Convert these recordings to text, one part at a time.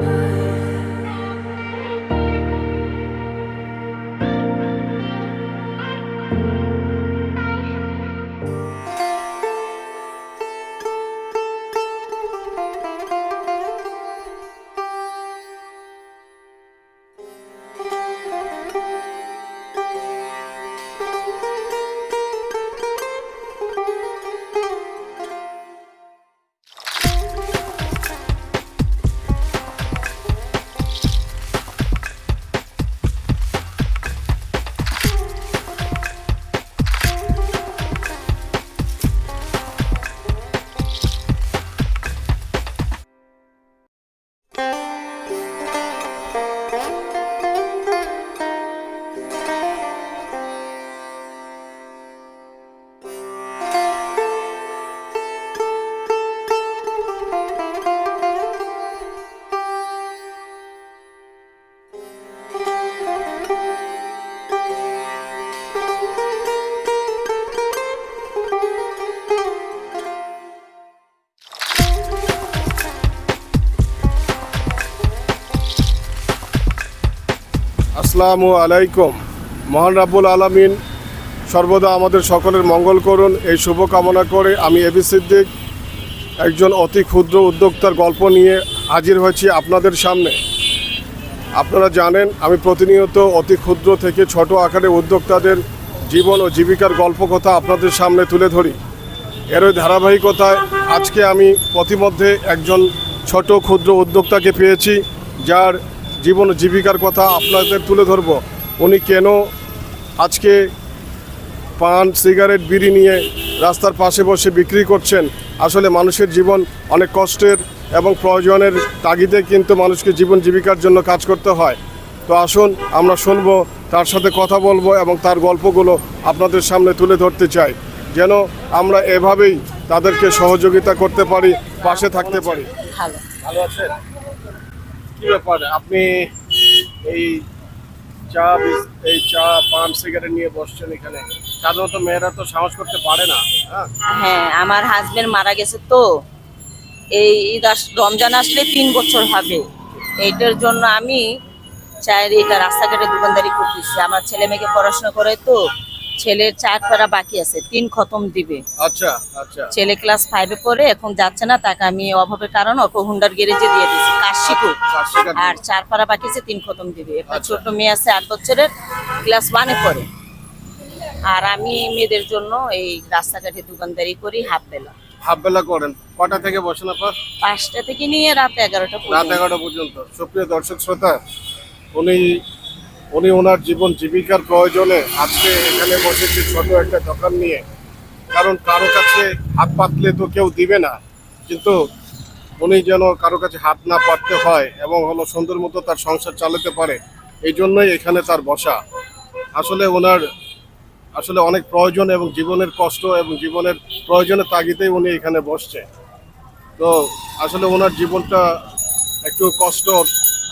Bye. আসসালামু আলাইকুম। মহান রাব্বুল আলামিন, সর্বদা আমাদের সকলের মঙ্গল করুন। এই শুভকামনা করে আমি এবি সিদ্দিক, একজন অতি ক্ষুদ্র উদ্যোক্তার গল্প নিয়ে হাজির হয়েছি আপনাদের সামনে। আপনারা জানেন, আমি প্রতিনিয়ত অতি ক্ষুদ্র থেকে ছোট আকারে উদ্যোক্তাদের জীবন ও জীবিকার গল্প কথা আপনাদের সামনে তুলে ধরি। এর ওই ধারাবাহিকতায় আজকে আমি পথিমধ্যে একজন ছোট ক্ষুদ্র উদ্যোক্তাকে পেয়েছি, যার জীবন জীবিকার কথা আপনাদের তুলে ধরব। উনি কেন আজকে পান সিগারেট বিড়ি নিয়ে রাস্তার পাশে বসে বিক্রি করছেন? আসলে মানুষের জীবন অনেক কষ্টের এবং প্রয়োজনের তাগিদে কিন্তু মানুষকে জীবন জীবিকার জন্য কাজ করতে হয়। তো আসুন আমরা শুনব তার সাথে কথা বলব এবং তার গল্পগুলো আপনাদের সামনে তুলে ধরতে চাই। যেন আমরা এভাবেই তাদেরকে সহযোগিতা করতে পারি পাশে থাকতে পারি। ভালো। ভালো আছেন? কি ব্যাপার? আপনি এই চা এই চা পান সিগারেট নিয়ে বসছেন এখানে। সাধারণত মেয়েরা তো সাহস করতে পারে না হ্যাঁ? হ্যাঁ আমার হাজবেন্ড মারা গেছে তো। এই ঈদ রমজান আসলে তিন বছর হবে। এইটার জন্য আমি চাই এটা রাস্তাঘাটে দোকানদারি করতেছি। আমার ছেলে মেয়েকে পড়াশোনা করে তো ছেলের চার পাড়া বাকি আছে তিন খতম দিবে। আচ্ছা আচ্ছা। ছেলে ক্লাস ফাইভে পড়ে এখন যাচ্ছে না তাকে আমি অভাবের কারণ ওকে হুন্ডার গ্যারেজে দিয়ে দিয়েছি। শিখুক আর চার পাড়া বাকি আছে তিন খতম দিবে। একটা আচ্ছা। ছোট মেয়ে আছে আট বছরের ক্লাস ওয়ানে পড়ে। আর আমি মেয়েদের জন্য এই রাস্তাঘাটে দোকানদারি করি হাফ বেলা করেন। কটা থেকে বসেন আপনার? পাঁচটা থেকে নিয়ে রাত এগারোটা রাত পর্যন্ত এগারোটা পর্যন্ত। সুপ্রিয় দর্শক শ্রোতা উনি উনি ওনার জীবন জীবিকার প্রয়োজনে আজকে এখানে বসেছে ছোট একটা দোকান নিয়ে। কারণ কারও কাছে হাত পাতলে তো কেউ দিবে না। কিন্তু উনি যেন কারও কাছে হাত না পাততে হয় এবং হলো সুন্দর মতো তার সংসার চালাতে পারে, এই জন্যই এখানে তার বসা। আসলে ওনার, আসলে অনেক প্রয়োজন এবং জীবনের কষ্ট এবং জীবনের প্রয়োজনের তাগিদেই উনি এখানে বসছে। তো আসলে ওনার জীবনটা একটু কষ্ট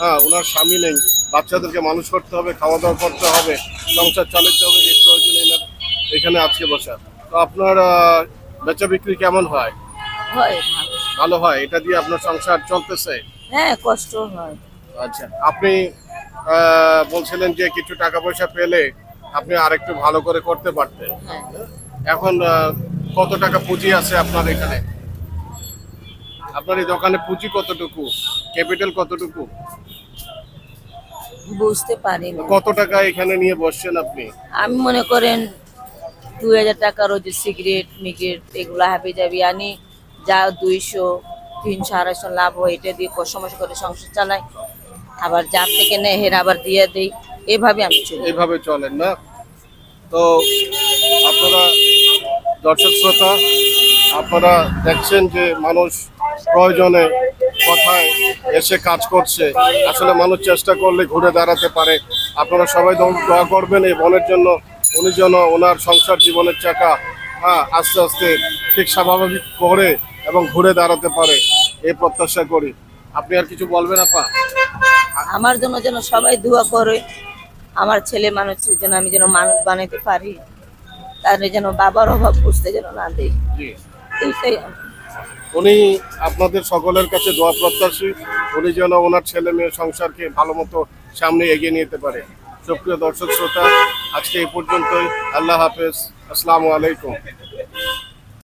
হ্যাঁ ওনার স্বামী নেই, বাচ্চাদেরকে মানুষ করতে হবে খাওয়া দাওয়া করতে হবে, সংসার চালাতে হবে, এই প্রয়োজনে এখানে আজকে বসা। তো আপনার বেচা বিক্রি কেমন হয়? হয় ভালো। হয়? এটা দিয়ে আপনার সংসার চলতেছে? হ্যাঁ কষ্ট হয়। আচ্ছা আপনি বলছিলেন যে কিছু টাকা পয়সা পেলে আপনি আরেকটু ভালো করে করতে পারতেন। হ্যাঁ। এখন কত টাকা পুঁজি আছে আপনার এখানে? আপনার এই দোকানে পুঁজি কতটুকু? ক্যাপিটাল কতটুকু? বুঝতে পারি কত টাকা এখানে নিয়ে বসছেন আপনি? আমি মনে করেন দুই হাজার টাকার ওই যে সিগারেট মিগরেট এগুলো হাবি যাবি আনি। যা দুইশো, তিনশো, আড়াইশো লাভ হয়, এটা দিয়ে কষ্ট করে সংসার চালাই। আবার যার থেকে নেয়, হের আবার দিয়ে দেই এভাবে আমি চলি। এইভাবে চলেন না? তো আপনারা দর্শক শ্রোতা, আপনারা দেখছেন যে মানুষ প্রয়োজনে কথায় এসে কাজ করছে। আসলে মানুষ চেষ্টা করলে ঘুরে দাঁড়াতে পারে। আপনারা সবাই দোয়া করবেন, এই বোনের জন্য। উনি যেন ওনার সংসার জীবনের চাকা হ্যাঁ আস্তে আস্তে ঠিক স্বাভাবিক করে এবং ঘুরে দাঁড়াতে পারে এই প্রত্যাশা করি। আপনি আর কিছু বলবেন আপা? আমার জন্য যেন সবাই দোয়া করে আমার ছেলে মানুষ যেন আমি যেন মানুষ বানাইতে পারি তার যেন বাবার অভাব বুঝতে যেন না দেই। উনি আপনাদের সকলের কাছে দোয়া প্রত্যাশী উনি যেন ওনার ছেলে মেয়ে সংসারকে ভালো মতো সামনে এগিয়ে নিতে পারে। সুপ্রিয় দর্শক শ্রোতা আজকে এই পর্যন্তই। আল্লাহ হাফেজ। আসসালামু আলাইকুম।